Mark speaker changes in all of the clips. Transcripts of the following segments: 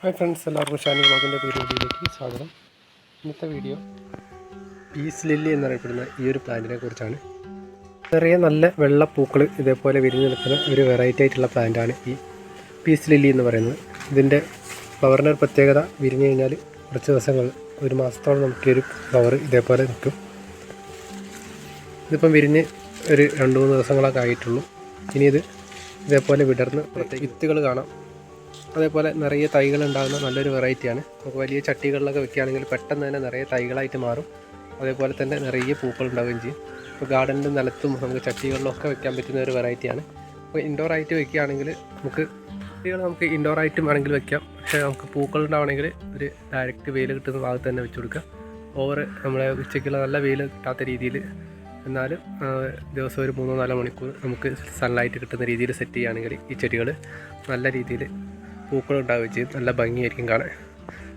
Speaker 1: Hi friends എല്ലാവർക്കും ഷാനി ബ്ലോഗിന്റെ വീഡിയോയിലേക്ക് സ്വാഗതം. ഇന്നത്തെ വീഡിയോ പീസ് ലില്ലി എന്നറിയപ്പെടുന്ന ഈ ഒരു പ്ലാന്റിനെ കുറിച്ചാണ്. ചെറിയ നല്ല വെള്ളപ്പൂക്കൾ ഇതേപോലെ വിരിഞ്ഞ് നിൽക്കുന്ന ഒരു വെറൈറ്റി ആയിട്ടുള്ള പ്ലാന്റാണ് ഈ പീസ് ലില്ലി എന്ന് പറയുന്നത്. ഇതിന്റെ ഫ്ലവറിന്റെ ഒരു പ്രത്യേകത വിരിഞ്ഞു കഴിഞ്ഞാൽ കുറച്ച് ദിവസങ്ങൾ ഒരു മാസത്തോളം നമുക്ക് ഒരു ഫ്ലവർ ഇതേപോലെ നിൽക്കും. ഇതിപ്പം വിരിഞ്ഞ് ഒരു രണ്ട് മൂന്ന് ദിവസങ്ങളൊക്കെ ആയിട്ടുള്ളൂ. ഇനി ഇത് ഇതേപോലെ വിടർന്ന് വിത്തുകൾ കാണാം. അതേപോലെ നിറയെ തൈകൾ ഉണ്ടാകുന്ന നല്ലൊരു വെറൈറ്റിയാണ്. നമുക്ക് വലിയ ചട്ടികളിലൊക്കെ വെക്കുകയാണെങ്കിൽ പെട്ടെന്ന് തന്നെ നിറയെ തൈകളായിട്ട് മാറും. അതേപോലെ തന്നെ നിറയെ പൂക്കൾ ഉണ്ടാവുകയും ചെയ്യും. ഇപ്പോൾ ഗാർഡനിലും നിലത്തും നമുക്ക് ചട്ടികളിലൊക്കെ വെക്കാൻ പറ്റുന്ന ഒരു വെറൈറ്റിയാണ്. അപ്പോൾ ഇൻഡോർ ആയിട്ട് വെക്കുകയാണെങ്കിൽ നമുക്ക് ചെടികൾ നമുക്ക് ഇൻഡോർ ആയിട്ടും വേണമെങ്കിൽ വെക്കാം. പക്ഷേ നമുക്ക് പൂക്കൾ ഉണ്ടാവണമെങ്കിൽ ഒരു ഡയറക്റ്റ് വെയിൽ കിട്ടുന്ന ഭാഗത്ത് തന്നെ വെച്ച് കൊടുക്കുക. ഓവർ നമ്മളെ ഉച്ചയ്ക്കുള്ള നല്ല വെയിൽ കിട്ടാത്ത രീതിയിൽ എന്നാലും ദിവസം ഒരു മൂന്നോ നാലോ മണിക്കൂർ നമുക്ക് സൺലൈറ്റ് കിട്ടുന്ന രീതിയിൽ സെറ്റ് ചെയ്യുകയാണെങ്കിൽ ഈ ചെടികൾ നല്ല രീതിയിൽ പൂക്കൾ ഉണ്ടാവുകയും ചെയ്യും. നല്ല ഭംഗിയായിരിക്കും കാണാൻ.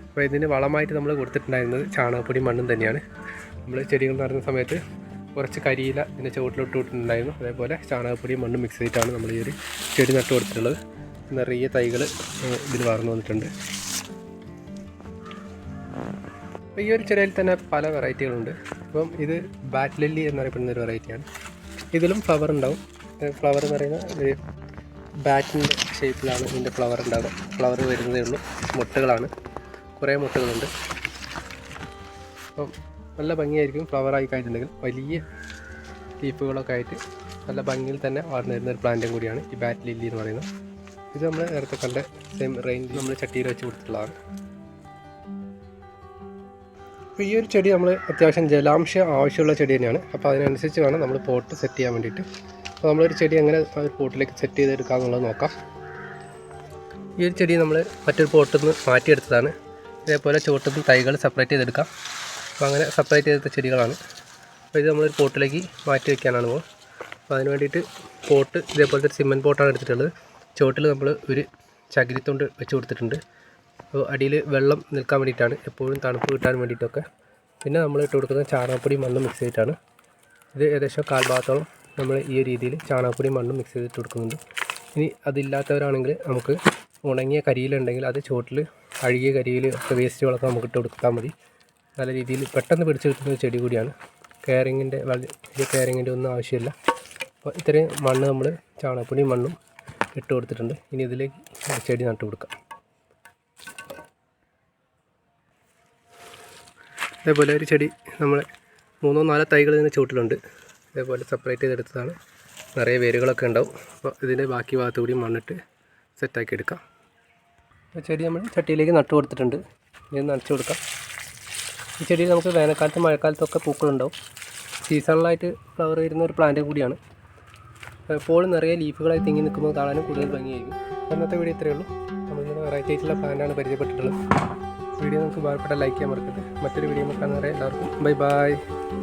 Speaker 1: അപ്പോൾ ഇതിന് വളമായിട്ട് നമ്മൾ കൊടുത്തിട്ടുണ്ടായിരുന്നത് ചാണകപ്പൊടി മണ്ണും തന്നെയാണ്. നമ്മൾ ചെടികൾ നടുന്ന സമയത്ത് കുറച്ച് കരിയില ഇതിന്റെ ചുവട്ടിലോട്ട് ഇട്ടിട്ടുണ്ടായിരുന്നു. അതേപോലെ ചാണകപ്പൊടി മണ്ണും മിക്സ് ചെയ്തിട്ടാണ് നമ്മൾ ഈ ഒരു ചെടി നട്ട് കൊടുത്തിട്ടുള്ളത്. നിറയെ തൈകൾ ഇതിൽ വളർന്നു വന്നിട്ടുണ്ട്. ഈ ഒരു ചെടിയിൽ തന്നെ പല വെറൈറ്റികളുണ്ട്. അപ്പം ഇത് ബാറ്റ് ലില്ലി എന്നറിയപ്പെടുന്ന ഒരു വെറൈറ്റിയാണ്. ഇതിലും ഫ്ലവർ ഉണ്ടാവും. ഫ്ലവർ എന്ന് പറയുന്ന ഒരു ബാറ്റിന്റെ ഷേപ്പിലാണ് ഇതിന്റെ ഫ്ലവർ ഉണ്ടാവുക. ഫ്ലവർ വരുന്നതേ ഉള്ളൂ. മുട്ടകളാണ്. കുറേ മുട്ടകളുണ്ട്. അപ്പം നല്ല ഭംഗിയായിരിക്കും ഫ്ലവറായി കഴിഞ്ഞിട്ടുണ്ടെങ്കിൽ വലിയ ലീഫുകളൊക്കെ ആയിട്ട് നല്ല ഭംഗിയിൽ തന്നെ വളർന്നു വരുന്ന ഒരു പ്ലാന്റും കൂടിയാണ് ഈ ബാറ്റ് ലില്ലി എന്ന് പറയുന്നത്. ഇത് നമ്മൾ നേരത്തെ കണ്ട സെയിം റേഞ്ചിൽ നമ്മൾ ചട്ടിയിൽ വെച്ച് കൊടുത്തിട്ടുള്ളതാണ്. അപ്പോൾ ഈ ഒരു ചെടി നമ്മൾ അത്യാവശ്യം ജലാംശം ആവശ്യമുള്ള ചെടി തന്നെയാണ്. അപ്പോൾ അതിനനുസരിച്ച് വേണം നമ്മൾ പോട്ട് സെറ്റ് ചെയ്യാൻ വേണ്ടിയിട്ട്. അപ്പോൾ നമ്മളൊരു ചെടി എങ്ങനെ ഒരു പോട്ടിലേക്ക് സെറ്റ് ചെയ്തെടുക്കാം എന്നുള്ളത് നോക്കാം. ഈ ഒരു ചെടി നമ്മൾ മറ്റൊരു പോട്ടിൽ നിന്ന് മാറ്റിയെടുത്തതാണ്. ഇതേപോലെ ചുവട്ടിൽ നിന്ന് തൈകൾ സെപ്പറേറ്റ് ചെയ്തെടുക്കാം. അപ്പോൾ അങ്ങനെ സെപ്പറേറ്റ് ചെയ്തെടുത്ത ചെടികളാണ്. അപ്പോൾ ഇത് നമ്മളൊരു പോട്ടിലേക്ക് മാറ്റി വയ്ക്കാനാണ് പോകും അപ്പോൾ അതിന് വേണ്ടിയിട്ട് പോട്ട് ഇതേപോലത്തെ ഒരു സിമെന്റ് പോട്ടാണ് എടുത്തിട്ടുള്ളത്. ചുവട്ടിൽ നമ്മൾ ഒരു ചകിരിത്തൊണ്ട് വെച്ച് കൊടുത്തിട്ടുണ്ട്. അപ്പോൾ അടിയിൽ വെള്ളം നിൽക്കാൻ വേണ്ടിയിട്ടാണ്. എപ്പോഴും തണുപ്പ് കിട്ടാൻ വേണ്ടിയിട്ടൊക്കെ. പിന്നെ നമ്മൾ ഇട്ട് കൊടുക്കുന്ന ചാണകപ്പൊടി മണ്ണും മിക്സ് ചെയ്തിട്ടാണ്. ഇത് ഏകദേശം കാൽ ഭാഗത്തോളം നമ്മൾ ഈ രീതിയിൽ ചാണകപ്പൊടി മണ്ണും മിക്സ് ചെയ്തിട്ട് കൊടുക്കുന്നുണ്ട്. ഇനി അതില്ലാത്തവരാണെങ്കിൽ നമുക്ക് ഉണങ്ങിയ കരിയിലുണ്ടെങ്കിൽ അത് ചുവട്ടിൽ അഴുകിയ കരിയിൽ ഒക്കെ വേസ്റ്റ് വളർത്താൻ നമുക്ക് ഇട്ട് കൊടുത്താൽ മതി. നല്ല രീതിയിൽ പെട്ടെന്ന് പിടിച്ച് കിട്ടുന്ന ചെടി കൂടിയാണ്. കെയറിങ്ങിന്റെ വലിയ കെയറിങ്ങിന്റെ ഒന്നും ആവശ്യമില്ല. അപ്പോൾ ഇത്രയും മണ്ണ് നമ്മൾ ചാണകപ്പൊടി മണ്ണും ഇട്ട് കൊടുത്തിട്ടുണ്ട്. ഇനി ഇതിലേക്ക് ചെടി നട്ട് കൊടുക്കാം. അതേപോലെ ഒരു ചെടി നമ്മൾ മൂന്നോ നാലോ തൈകൾ ഇതിന് ചുവട്ടിലുണ്ട്. ഇതേപോലെ സെപ്പറേറ്റ് ചെയ്തെടുത്തതാണ്. നിറയെ വേരുകളൊക്കെ ഉണ്ടാവും. അപ്പോൾ ഇതിന്റെ ബാക്കി ഭാഗത്ത് കൂടി മണ്ണിട്ട് സെറ്റാക്കി എടുക്കാം. അപ്പോൾ ചെടി നമ്മൾ ചട്ടിയിലേക്ക് നട്ടു കൊടുത്തിട്ടുണ്ട്. ഇത് നനച്ചു കൊടുക്കാം. ഈ ചെടിയിൽ നമുക്ക് വേനൽക്കാലത്ത് മഴക്കാലത്തൊക്കെ പൂക്കളുണ്ടാവും സീസണലായിട്ട് ഫ്ലവർ വരുന്ന ഒരു പ്ലാന്റ് കൂടിയാണ്. എപ്പോഴും നിറയെ ലീഫുകളായി തിങ്ങി നിൽക്കുന്നത് കാണാനും കൂടുതൽ ഭംഗിയായിരിക്കും. അന്നത്തെ വീഡിയോ ഇത്രയേ ഉള്ളൂ. നമ്മളിങ്ങനെ വെറൈറ്റി ആയിട്ടുള്ള പ്ലാന്റാണ് പരിചയപ്പെട്ടിട്ടുള്ളത്. വീഡിയോ നമുക്ക് ഉപകാരപ്പെട്ട ലൈക്ക് ചെയ്യാൻ മറക്കരുത്. മറ്റൊരു വീഡിയോ നമുക്ക് കാണാൻ എല്ലാവർക്കും ബൈ ബൈ